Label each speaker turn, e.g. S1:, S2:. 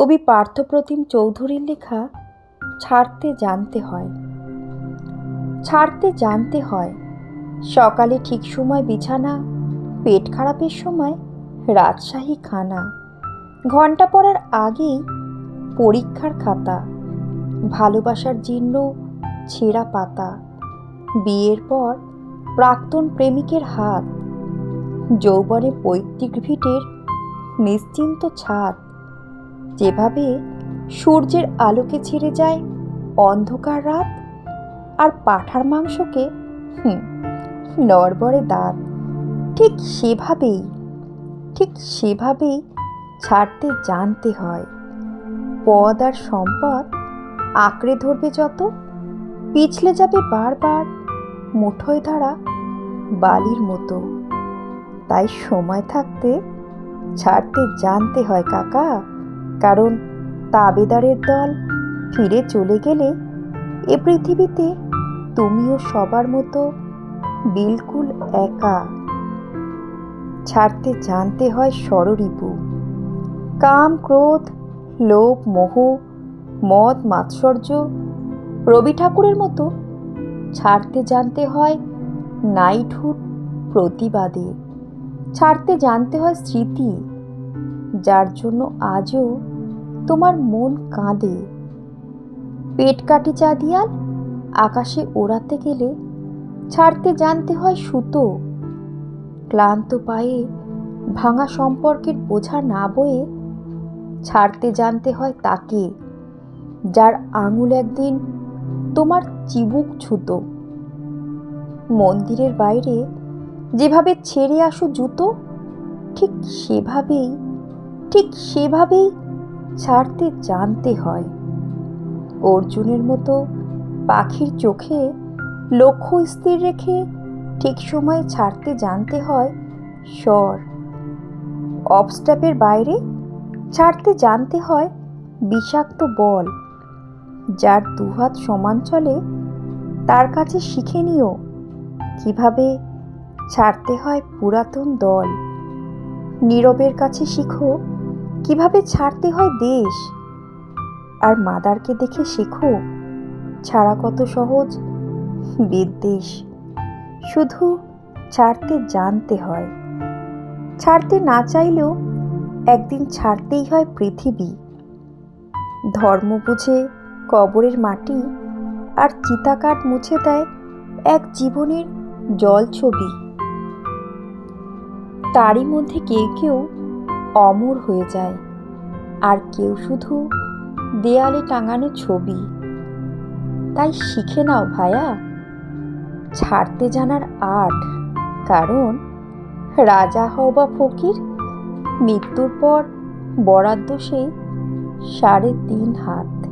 S1: কবি পার্থপ্রতিম চৌধুরীর লেখা ছাড়তে জানতে হয় ছাড়তে জানতে হয় সকালে ঠিক সময় বিছানা, পেট খারাপের সময় রাজশাহী খানা। ঘণ্টা পড়ার আগেই পরীক্ষার খাতা, ভালোবাসার জীর্ণ ছেঁড়া পাতা, বিয়ের পর প্রাক্তন প্রেমিকের হাত, যৌবনে পৈতৃক ভিটের নিশ্চিন্ত ছাদ। যেভাবে সূর্যের আলোকে ছেড়ে যায়, অন্ধকার রাত, আর পাঠার মাংসকে নড়বড়ে দাঁত, ঠিক সেভাবেই ঠিক সেভাবেই ছাড়তে জানতে হয়। পদ আর সম্পদ আঁকড়ে ধরবে যত, পিছলে যাবে বারবার মুঠোয় ধরা বালির মতো। তাই সময় থাকতে ছাড়তে জানতে হয়, কাকা। কারণ তাবেদারের দল ফিরে চলে গেলে এ পৃথিবীতে তুমিও সবার মতো বিলকুল একা। ছাড়তে জানতে হয় ষড়রিপু কাম, ক্রোধ, লোভ, মোহ, মদ, মাৎসর্য রবি ঠাকুরের মতো ছাড়তে জানতে হয় নাইটহুড প্রতিবাদে। ছাড়তে জানতে হয় স্মৃতি। যার জন্য আজও তোমার মন কাঁদে। পেট কাটি চাঁদিয়াল, আকাশে ওড়াতে গেলে ছাড়তে জানতে হয় সুতো। ক্লান্ত পায়ে ভাঙা সম্পর্কের বোঝা না বয়ে ছাড়তে জানতে হয় তাকে, যার আঙুল একদিন তোমার চিবুক ছুতো। মন্দিরের বাইরে যেভাবে ছেড়ে আসো জুতো, ঠিক সেভাবেই ঠিক সেভাবেই ছাড়তে জানতে হয়। অর্জুনের মতো পাখির চোখে লক্ষ্য স্থির রেখে ঠিক সময়ে ছাড়তে জানতে হয়, স্বর। অবস্ট্যাপের বাইরে ছাড়তে জানতে হয় বিষাক্ত বল, যার দুহাত সমান চলে তার কাছে শিখে নিও কীভাবে ছাড়তে হয় পুরাতন দল। নীরবের কাছে শিখো কীভাবে ছাড়তে হয় দেশ? আর মাদারকে দেখে শেখো, ছাড়া কত সহজ? বিদ্বেষ। শুধু ছাড়তে জানতে হয়। ছাড়তে না চাইলেও একদিন ছাড়তেই হয় পৃথিবী। ধর্ম বুঝে কবরের মাটি আর চিতাকাঠ মুছে দেয় এক জীবনের জল ছবি। তারই মধ্যে কেউ কেউ অমর হয়ে যায়। আর কেউ শুধু দেয়ালে টাঙানো ছবি। তাই শিখে নাও ভায়া। ছাড়তে জানার আর্ট কারণ রাজা হও বা ফকির, মৃত্যুর পর বরাদ্দ সেই সাড়ে তিন হাত।